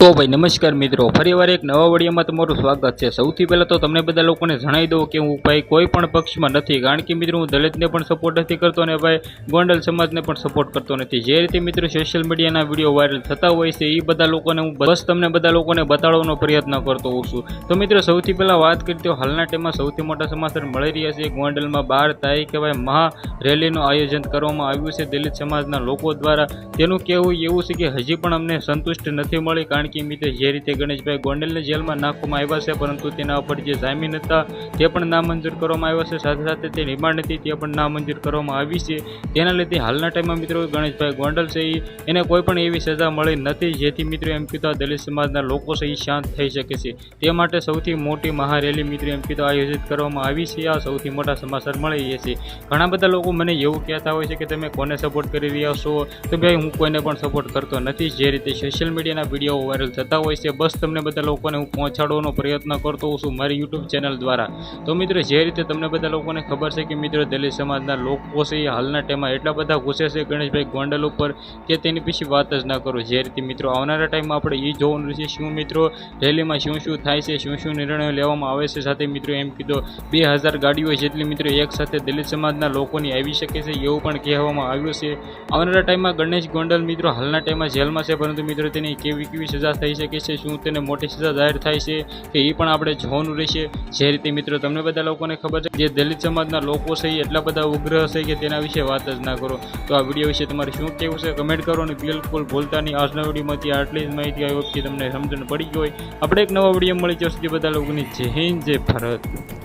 તો ભાઈ નમસ્કાર મિત્રો ફરીવાર એક નવા વડિયામાં તમારું સ્વાગત છે. સૌથી પહેલાં તો તમને બધા લોકોને જણાવી દઉં કે હું ભાઈ કોઈ પણ પક્ષમાં નથી, કારણ કે મિત્રો હું દલિતને પણ સપોર્ટ નથી કરતો અને ભાઈ ગોંડલ સમાજને પણ સપોર્ટ કરતો નથી. જે રીતે મિત્રો સોશિયલ મીડિયાના વીડિયો વાયરલ થતા હોય છે એ બધા લોકોને હું બસ તમને બધા લોકોને બતાડવાનો પ્રયત્ન કરતો હોઉં છું. તો મિત્રો સૌથી પહેલાં વાત કરી તો હાલના ટાઈમમાં સૌથી મોટા સમાચાર મળી રહ્યા છે. ગોંડલમાં બાર તારીખે ભાઈ મહા રેલીનું આયોજન કરવામાં આવ્યું છે. દલિત સમાજના લોકો દ્વારા તેનું કહેવું એવું છે કે હજી પણ અમને સંતુષ્ટ નથી મળી, કારણ કે મિત્ર જે રીતે ગણેશભાઈ ગોંડલને જેલમાં નાખવામાં આવ્યા છે, પરંતુ તેના ઉપર જે જામીન હતા, તે પણ નામંજૂર કરવામાં આવ્યા છે. સાથે સાથે તે રિમાન્ડ હતી, તે પણ નામંજૂર કરવામાં આવી છે. તેના લીધે હાલના ટાઈમમાં મિત્રો ગણેશભાઈ ગોંડલ છે એને કોઈ પણ એવી સજા મળી નથી, જેથી મિત્રો એમ કીધું દલિત સમાજના લોકો એ શાંત થઈ શકે છે. તે માટે સૌથી મોટી મહારેલી મિત્રો એમ કીધું આયોજિત કરવામાં આવી છે, આ સૌથી મોટા સમાચાર મળી રહ્યા છે. ઘણા બધા લોકો મને એવું કહેતા હોય છે કે તમે કોને સપોર્ટ કરી રહ્યા છો? તો ભાઈ, હું કોઈને પણ સપોર્ટ કરતો નથી. જે રીતે સોશિયલ મીડિયાના વીડિયો વાયરલ થતા હોય છે. બસ તમને બધા લોકોને હું પહોંચાડવાનો પ્રયત્ન કરતો હોઉં છું મારી યુટ્યુબ ચેનલ દ્વારા. તો મિત્રો, જે રીતે તમને બધા લોકોને ખબર છે કે મિત્રો, દલિત સમાજના લોકો છે, એ હાલના ટાઈમમાં એટલા બધા ઘૂસે છે ગણેશભાઈ ગોંડલ ઉપર કે તેની પછી વાત જ ના કરો. જે રીતે મિત્રો, આવનારા ટાઈમમાં આપણે એ જોવાનું છે શું મિત્રો, રેલીમાં શું શું થાય છે, શું શું નિર્ણયો લેવામાં આવે છે. સાથે મિત્રો, એમ કીધો, બે હજાર ગાડીઓ જેટલી મિત્રો એક સાથે દલિત સમાજના લોકોની આવી શકે છે એવું પણ કહેવામાં આવ્યું છે. આવનારા ટાઈમમાં ગણેશ ગોંડલ મિત્રો હાલના ટાઈમમાં જેલમાં છે, પરંતુ મિત્રો તેની કેવી કેવી સજા થઈ શકે છે, શું તેને મોટી સજા જાહેર થાય છે, કે એ પણ આપણે જોવાનું રહેશે. જે રીતે મિત્રો તમને બધા લોકોને ખબર છે જે દલિત સમાજના લોકો છે એટલા બધા ઉગ્ર હશે કે તેના વિશે વાત જ ના કરો. તો આ વીડિયો વિશે તમારે શું કહેવું છે કમેન્ટ કરો અને બિલકુલ ભૂલતા નહીં. આજના વિડીયોમાંથી આટલી જ માહિતી આવી વખતે તમને સમજણ પડી ગઈ હોય. આપણે એક નવા વીડિયો મળી જશે બધા લોકોની જય હિન્દ, જય ભારત.